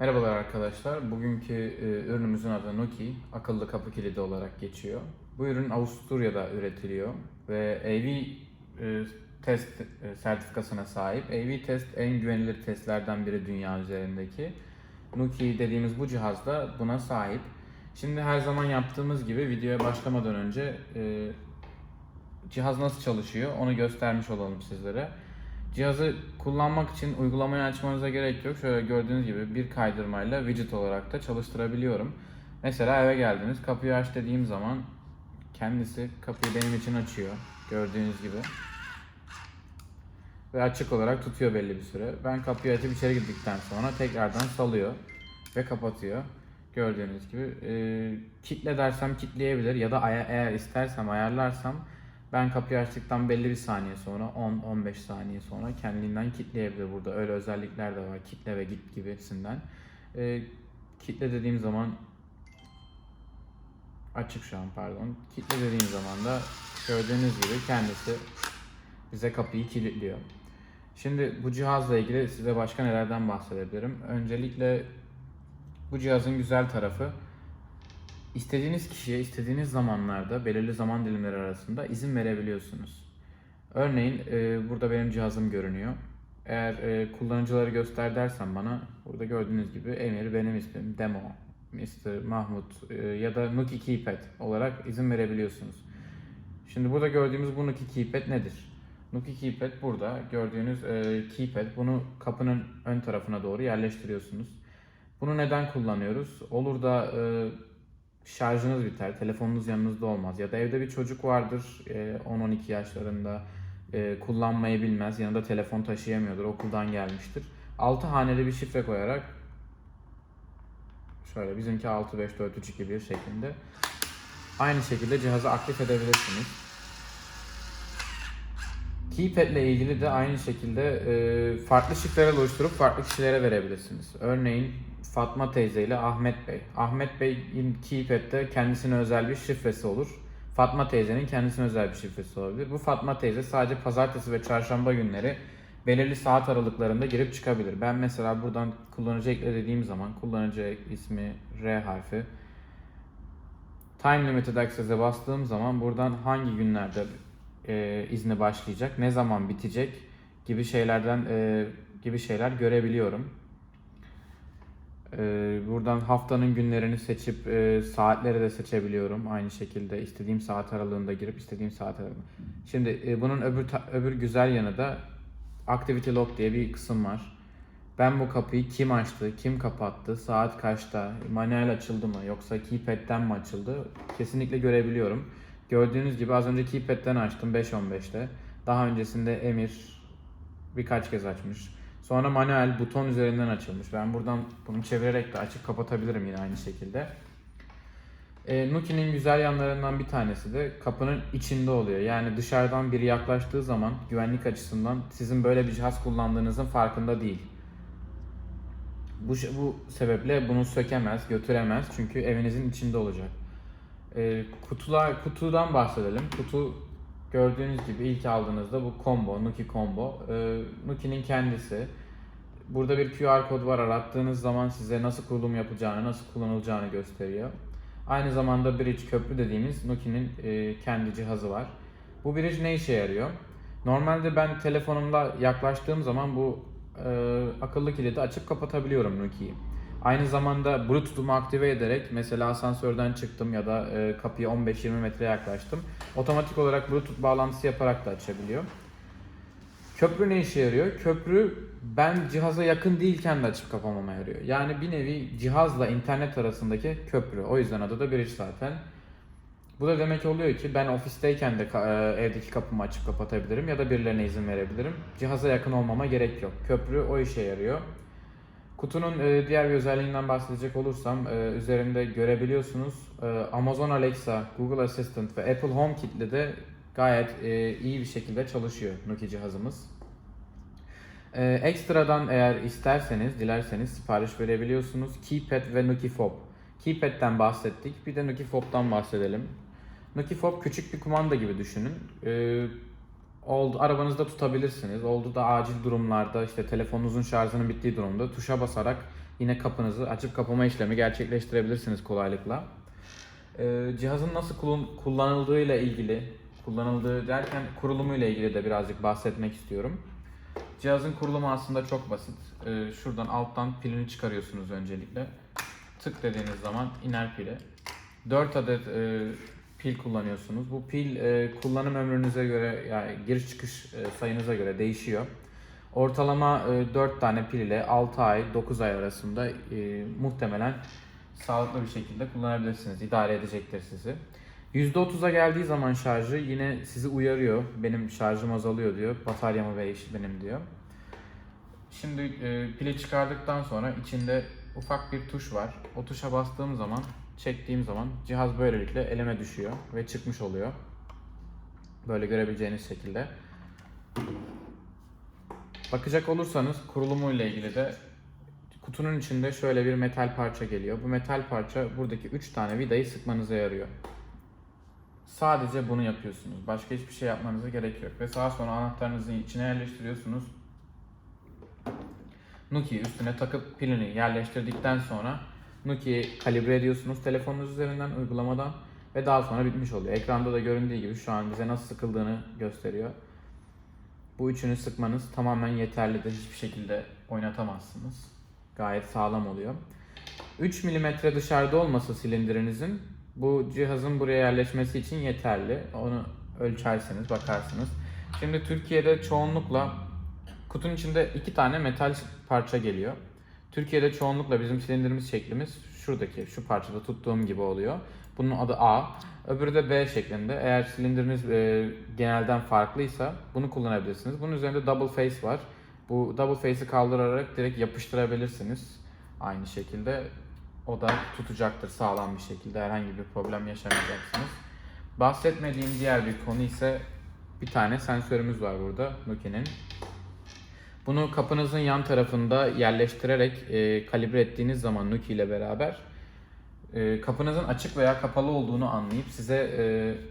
Merhabalar arkadaşlar. Bugünkü e, ürünümüzün adı Nuki. Akıllı kapı kilidi olarak geçiyor. Bu ürün Avusturya'da üretiliyor ve AV e, test e, sertifikasına sahip. AV test en güvenilir testlerden biri dünya üzerindeki. Nuki dediğimiz bu cihaz da buna sahip. Şimdi her zaman yaptığımız gibi videoya başlamadan önce cihaz nasıl çalışıyor onu göstermiş olalım sizlere. Cihazı kullanmak için uygulamayı açmanıza gerek yok. Şöyle gördüğünüz gibi bir kaydırmayla widget olarak da çalıştırabiliyorum. Mesela eve geldiniz, kapıyı aç dediğim zaman kendisi kapıyı benim için açıyor. Gördüğünüz gibi. Ve açık olarak tutuyor belli bir süre. Ben kapıyı açıp içeri girdikten sonra tekrardan salıyor ve kapatıyor. Gördüğünüz gibi. Ee, kitle dersem kitleyebilir ya da eğer istersem ayarlarsam ben kapıyı açtıktan belli bir saniye sonra 10-15 saniye sonra kendiliğinden kitleyebilir. Burada öyle özellikler de var. Kitle ve git gibisinden. Ee, kitle dediğim zaman açık şu an pardon. Kitle dediğim zaman da gördüğünüz gibi kendisi bize kapıyı kilitliyor. Şimdi bu cihazla ilgili size başka nelerden bahsedebilirim. Öncelikle bu cihazın güzel tarafı istediğiniz kişiye istediğiniz zamanlarda belirli zaman dilimleri arasında izin verebiliyorsunuz. Örneğin e, burada benim cihazım görünüyor. Eğer e, kullanıcıları göster dersen bana burada gördüğünüz gibi Emir benim ismim Demo, Mr. Mahmut e, ya da Nuki Keypad olarak izin verebiliyorsunuz. Şimdi burada gördüğümüz bu Nuki Keypad nedir? Nuki Keypad burada gördüğünüz e, keypad bunu kapının ön tarafına doğru yerleştiriyorsunuz. Bunu neden kullanıyoruz? Olur da e, şarjınız biter, telefonunuz yanınızda olmaz ya da evde bir çocuk vardır e, 10-12 yaşlarında e, kullanmayı bilmez, yanında telefon taşıyamıyordur, okuldan gelmiştir. 6 haneli bir şifre koyarak şöyle bizimki 65431 şeklinde aynı şekilde cihazı aktif edebilirsiniz. Keypad ile ilgili de aynı şekilde e, farklı şifreler oluşturup farklı kişilere verebilirsiniz. Örneğin Fatma teyze ile Ahmet Bey. Ahmet Bey'in keypad'de kendisine özel bir şifresi olur. Fatma teyzenin kendisine özel bir şifresi olabilir. Bu Fatma teyze sadece pazartesi ve çarşamba günleri belirli saat aralıklarında girip çıkabilir. Ben mesela buradan kullanıcı ekle dediğim zaman kullanıcı ismi R harfi Time Limited Access'e bastığım zaman buradan hangi günlerde e, izni başlayacak, ne zaman bitecek gibi şeylerden e, gibi şeyler görebiliyorum. E, buradan haftanın günlerini seçip e, saatleri de seçebiliyorum. Aynı şekilde istediğim saat aralığında girip istediğim saat aralığında. Şimdi e, bunun öbür öbür güzel yanı da Activity Log diye bir kısım var. Ben bu kapıyı kim açtı, kim kapattı, saat kaçta, manuel açıldı mı yoksa keypad'den mi açıldı kesinlikle görebiliyorum. Gördüğünüz gibi az önce keypad'den açtım 5.15'te. Daha öncesinde Emir birkaç kez açmış. Sonra manuel buton üzerinden açılmış. Ben buradan bunu çevirerek de açıp kapatabilirim yine aynı şekilde. E, Nuki'nin güzel yanlarından bir tanesi de kapının içinde oluyor. Yani dışarıdan biri yaklaştığı zaman güvenlik açısından sizin böyle bir cihaz kullandığınızın farkında değil. Bu, bu sebeple bunu sökemez, götüremez çünkü evinizin içinde olacak. E, kutular, kutudan bahsedelim. Kutu gördüğünüz gibi ilk aldığınızda bu combo, Nuki combo. E, Nuki'nin kendisi. Burada bir QR kod var. Arattığınız zaman size nasıl kurulum yapacağını, nasıl kullanılacağını gösteriyor. Aynı zamanda bridge köprü dediğimiz Nuki'nin e, kendi cihazı var. Bu bridge ne işe yarıyor? Normalde ben telefonumla yaklaştığım zaman bu e, akıllı kilidi açıp kapatabiliyorum Nuki'yi. Aynı zamanda Bluetooth'umu aktive ederek mesela asansörden çıktım ya da e, kapıya 15-20 metre yaklaştım. Otomatik olarak Bluetooth bağlantısı yaparak da açabiliyor. Köprü ne işe yarıyor? Köprü ben cihaza yakın değilken de açıp kapamama yarıyor. Yani bir nevi cihazla internet arasındaki köprü. O yüzden adı da bridge zaten. Bu da demek oluyor ki ben ofisteyken de e, evdeki kapımı açıp kapatabilirim ya da birilerine izin verebilirim. Cihaza yakın olmama gerek yok. Köprü o işe yarıyor. Kutunun e, diğer bir özelliğinden bahsedecek olursam e, üzerinde görebiliyorsunuz e, Amazon Alexa, Google Assistant ve Apple HomeKit'le de gayet e, iyi bir şekilde çalışıyor Nuki cihazımız. E, ekstradan eğer isterseniz, dilerseniz sipariş verebiliyorsunuz. Keypad ve Nuki Fob. Keypad'den bahsettik. Bir de Nuki Fob'dan bahsedelim. Nuki Fob küçük bir kumanda gibi düşünün. E, oldu arabanızda tutabilirsiniz. Oldu da acil durumlarda işte telefonunuzun şarjının bittiği durumda tuşa basarak yine kapınızı açıp kapama işlemi gerçekleştirebilirsiniz kolaylıkla. Ee, cihazın nasıl kullan- kullanıldığı ile ilgili, kullanıldığı derken kurulumu ile ilgili de birazcık bahsetmek istiyorum. Cihazın kurulumu aslında çok basit. Ee, şuradan alttan pilini çıkarıyorsunuz öncelikle. Tık dediğiniz zaman iner pili. 4 adet e, pil kullanıyorsunuz. Bu pil e, kullanım ömrünüze göre yani giriş çıkış e, sayınıza göre değişiyor. Ortalama e, 4 tane pil ile 6 ay 9 ay arasında e, muhtemelen sağlıklı bir şekilde kullanabilirsiniz. İdare edecektir sizi. %30'a geldiği zaman şarjı yine sizi uyarıyor. Benim şarjım azalıyor diyor. Bataryamı ve eşi benim diyor. Şimdi e, pili çıkardıktan sonra içinde ufak bir tuş var. O tuşa bastığım zaman, çektiğim zaman cihaz böylelikle eleme düşüyor ve çıkmış oluyor. Böyle görebileceğiniz şekilde. Bakacak olursanız kurulumu ile ilgili de kutunun içinde şöyle bir metal parça geliyor. Bu metal parça buradaki 3 tane vidayı sıkmanıza yarıyor. Sadece bunu yapıyorsunuz. Başka hiçbir şey yapmanıza gerek yok. Ve sağa sonra anahtarınızı içine yerleştiriyorsunuz. Nuki'yi üstüne takıp pilini yerleştirdikten sonra Nuki'yi kalibre ediyorsunuz telefonunuz üzerinden uygulamadan ve daha sonra bitmiş oluyor. Ekranda da göründüğü gibi şu an bize nasıl sıkıldığını gösteriyor. Bu üçünü sıkmanız tamamen yeterlidir. Hiçbir şekilde oynatamazsınız. Gayet sağlam oluyor. 3 mm dışarıda olması silindirinizin bu cihazın buraya yerleşmesi için yeterli. Onu ölçerseniz bakarsınız. Şimdi Türkiye'de çoğunlukla kutunun içinde iki tane metal parça geliyor. Türkiye'de çoğunlukla bizim silindirimiz şeklimiz şuradaki şu parçada tuttuğum gibi oluyor. Bunun adı A. Öbürü de B şeklinde. Eğer silindiriniz e, genelden farklıysa bunu kullanabilirsiniz. Bunun üzerinde double face var. Bu double face'i kaldırarak direkt yapıştırabilirsiniz. Aynı şekilde o da tutacaktır sağlam bir şekilde. Herhangi bir problem yaşamayacaksınız. Bahsetmediğim diğer bir konu ise bir tane sensörümüz var burada Nokia'nın. Bunu kapınızın yan tarafında yerleştirerek e, kalibre ettiğiniz zaman Nuki ile beraber e, kapınızın açık veya kapalı olduğunu anlayıp size e,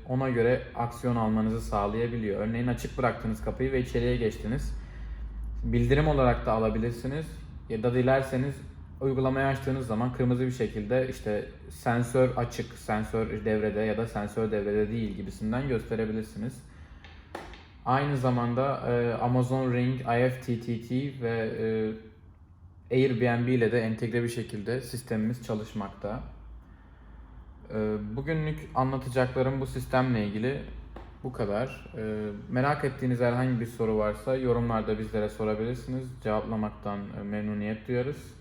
ona göre aksiyon almanızı sağlayabiliyor. Örneğin açık bıraktınız kapıyı ve içeriye geçtiniz. Bildirim olarak da alabilirsiniz. Ya da dilerseniz uygulamayı açtığınız zaman kırmızı bir şekilde işte sensör açık, sensör devrede ya da sensör devrede değil gibisinden gösterebilirsiniz. Aynı zamanda e, Amazon Ring, IFTTT ve e, Airbnb ile de entegre bir şekilde sistemimiz çalışmakta. E, bugünlük anlatacaklarım bu sistemle ilgili bu kadar. E, merak ettiğiniz herhangi bir soru varsa yorumlarda bizlere sorabilirsiniz. Cevaplamaktan e, memnuniyet duyarız.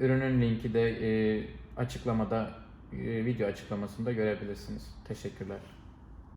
Ürünün linki de e, açıklamada, e, video açıklamasında görebilirsiniz. Teşekkürler.